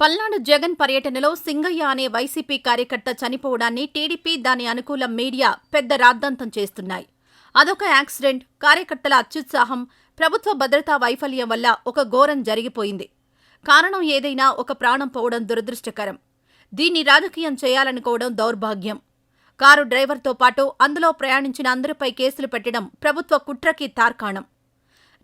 పల్నాడు జగన్ పర్యటనలో సింగయ్య అనే వైసీపీ కార్యకర్త చనిపోవడాన్ని టీడీపీ దాని అనుకూల మీడియా పెద్ద రాద్ధాంతం చేస్తున్నాయి. అదొక యాక్సిడెంట్. కార్యకర్తల అత్యుత్సాహం ప్రభుత్వ భద్రతా వైఫల్యం వల్ల ఒక ఘోరం జరిగిపోయింది. కారణం ఏదైనా ఒక ప్రాణం పోవడం దురదృష్టకరం. దీన్ని రాజకీయం చేయాలనుకోవడం దౌర్భాగ్యం. కారు డ్రైవర్తో పాటు అందులో ప్రయాణించిన అందరిపై కేసులు పెట్టడం ప్రభుత్వ కుట్రకి తార్కాణం.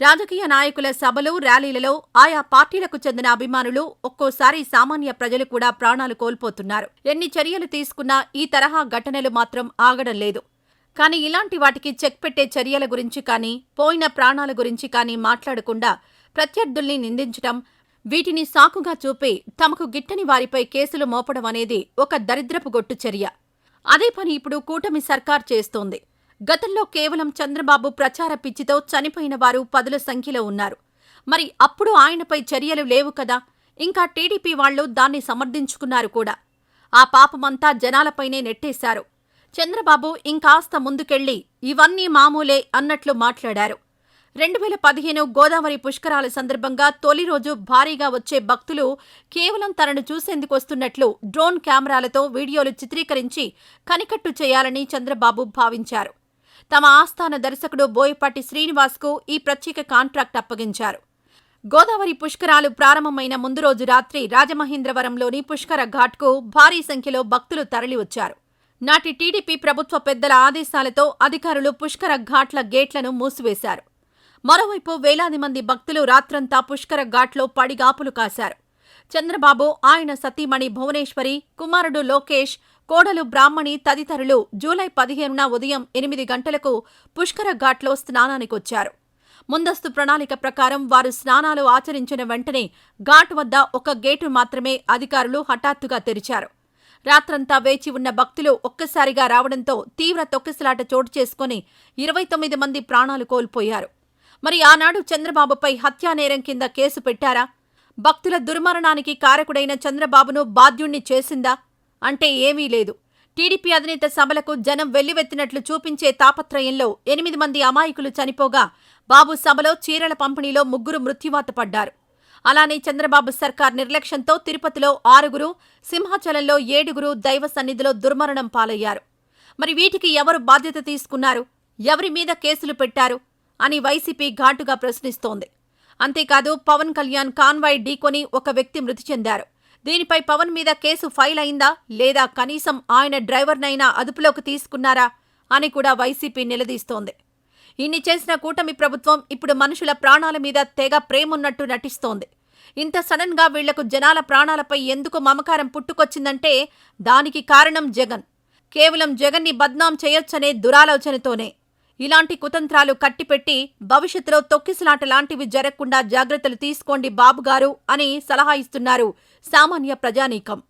రాజకీయ నాయకుల సభలు ర్యాలీలలో ఆయా పార్టీలకు చెందిన అభిమానులు ఒక్కోసారి సామాన్య ప్రజలు కూడా ప్రాణాలు కోల్పోతున్నారు. ఎన్ని చర్యలు తీసుకున్నా ఈ తరహా ఘటనలు మాత్రం ఆగడం లేదు. కానీ ఇలాంటి వాటికి చెక్ పెట్టే చర్యల గురించి కానీ పోయిన ప్రాణాల గురించి కానీ మాట్లాడకుండా ప్రత్యర్థుల్ని నిందించటం వీటిని సాకుగా చూపి తమకు గిట్టని వారిపై కేసులు మోపడం అనేది ఒక దరిద్రపు గొట్టు చర్య. అదే పని ఇప్పుడు కూటమి సర్కార్ చేస్తోంది. గతంలో కేవలం చంద్రబాబు ప్రచార పిచ్చితో చనిపోయిన వారు పదుల సంఖ్యలో ఉన్నారు. మరి అప్పుడు ఆయనపై చర్యలు లేవు కదా. ఇంకా టీడీపీ వాళ్ళు దాన్ని సమర్థించుకున్నారు కూడా. ఆ పాపమంతా జనాలపైనే నెట్టేశారు. చంద్రబాబు ఇంకాస్త ముందుకెళ్ళి ఇవన్నీ మామూలే అన్నట్లు మాట్లాడారు. రెండు వేల పదిహేను గోదావరి పుష్కరాల సందర్భంగా తొలి రోజు భారీగా వచ్చే భక్తులు కేవలం తనను చూసేందుకొస్తున్నట్లు డ్రోన్ కెమెరాలతో వీడియోలు చిత్రీకరించి కనికట్టు చేయాలని చంద్రబాబు భావించారు. తమ ఆస్థాన దర్శకుడు బోయపాటి శ్రీనివాస్కు ఈ ప్రత్యేక కాంట్రాక్ట్ అప్పగించారు. గోదావరి పుష్కరాలు ప్రారంభమైన ముందు రోజు రాత్రి రాజమహేంద్రవరంలోని పుష్కర ఘాట్కు భారీ సంఖ్యలో భక్తులు తరలివచ్చారు. నాటి టీడీపీ ప్రభుత్వ పెద్దల ఆదేశాలతో అధికారులు పుష్కర ఘాట్ల గేట్లను మూసివేశారు. మరోవైపు వేలాది మంది భక్తులు రాత్రంతా పుష్కర ఘాట్లో పడిగాపులు కాశారు. చంద్రబాబు ఆయన సతీమణి భువనేశ్వరి కుమారుడు లోకేష్ కోడలు బ్రాహ్మణి తదితరులు జూలై పదిహేనున ఉదయం ఎనిమిది గంటలకు పుష్కర ఘాట్లో స్నానానికొచ్చారు. ముందస్తు ప్రణాళిక ప్రకారం వారు స్నానాలు ఆచరించిన వెంటనే ఘాట్ వద్ద ఒక గేటు మాత్రమే అధికారులు హఠాత్తుగా తెరిచారు. రాత్రంతా వేచి ఉన్న భక్తులు ఒక్కసారిగా రావడంతో తీవ్ర తొక్కిసలాట చోటు చేసుకుని ఇరవై తొమ్మిది మంది ప్రాణాలు కోల్పోయారు. మరి ఆనాడు చంద్రబాబుపై హత్యానేరం కింద కేసు పెట్టారా? భక్తుల దుర్మరణానికి కారకుడైన చంద్రబాబును బాధ్యుణ్ణి చేసిందా? అంటే ఏమీ లేదు. టీడీపీ అధినేత సభలకు జనం వెల్లివెత్తినట్లు చూపించే తాపత్రయంలో ఎనిమిది మంది అమాయకులు చనిపోగా బాబు సభలో చీరల పంపిణీలో ముగ్గురు మృత్యువాత పడ్డారు. అలానే చంద్రబాబు సర్కార్ నిర్లక్ష్యంతో తిరుపతిలో ఆరుగురు సింహాచలంలో ఏడుగురు దైవ సన్నిధిలో దుర్మరణం పాలయ్యారు. మరి వీటికి ఎవరు బాధ్యత తీసుకున్నారు? ఎవరి మీద కేసులు పెట్టారు? అని వైసీపీ ఘాటుగా ప్రశ్నిస్తోంది. అంతేకాదు పవన్ కళ్యాణ్ కాన్వాయ్ ఢీకొని ఒక వ్యక్తి మృతి చెందారు. దీనిపై పవన్ మీద కేసు ఫైల్ అయిందా లేదా కనీసం ఆయన డ్రైవర్నైనా అదుపులోకి తీసుకున్నారా అని కూడా వైసీపీ నిలదీస్తోంది. ఇన్ని చేసిన కూటమి ప్రభుత్వం ఇప్పుడు మనుషుల ప్రాణాల మీద తెగ ప్రేమున్నట్టు నటిస్తోంది. ఇంత సడన్గా జనాల ప్రాణాలపై ఎందుకు మమకారం పుట్టుకొచ్చిందంటే దానికి కారణం జగన్. కేవలం జగన్ని బద్నాం చేయొచ్చనే దురాలోచనతోనే. ఇలాంటి కుతంత్రాలు కట్టిపెట్టి భవిష్యత్తులో తొక్కిసలాట లాంటివి జరగకుండా జాగ్రత్తలు తీసుకోండి బాబుగారు అని సలహా ఇస్తున్నారు సామాన్య ప్రజానీకం.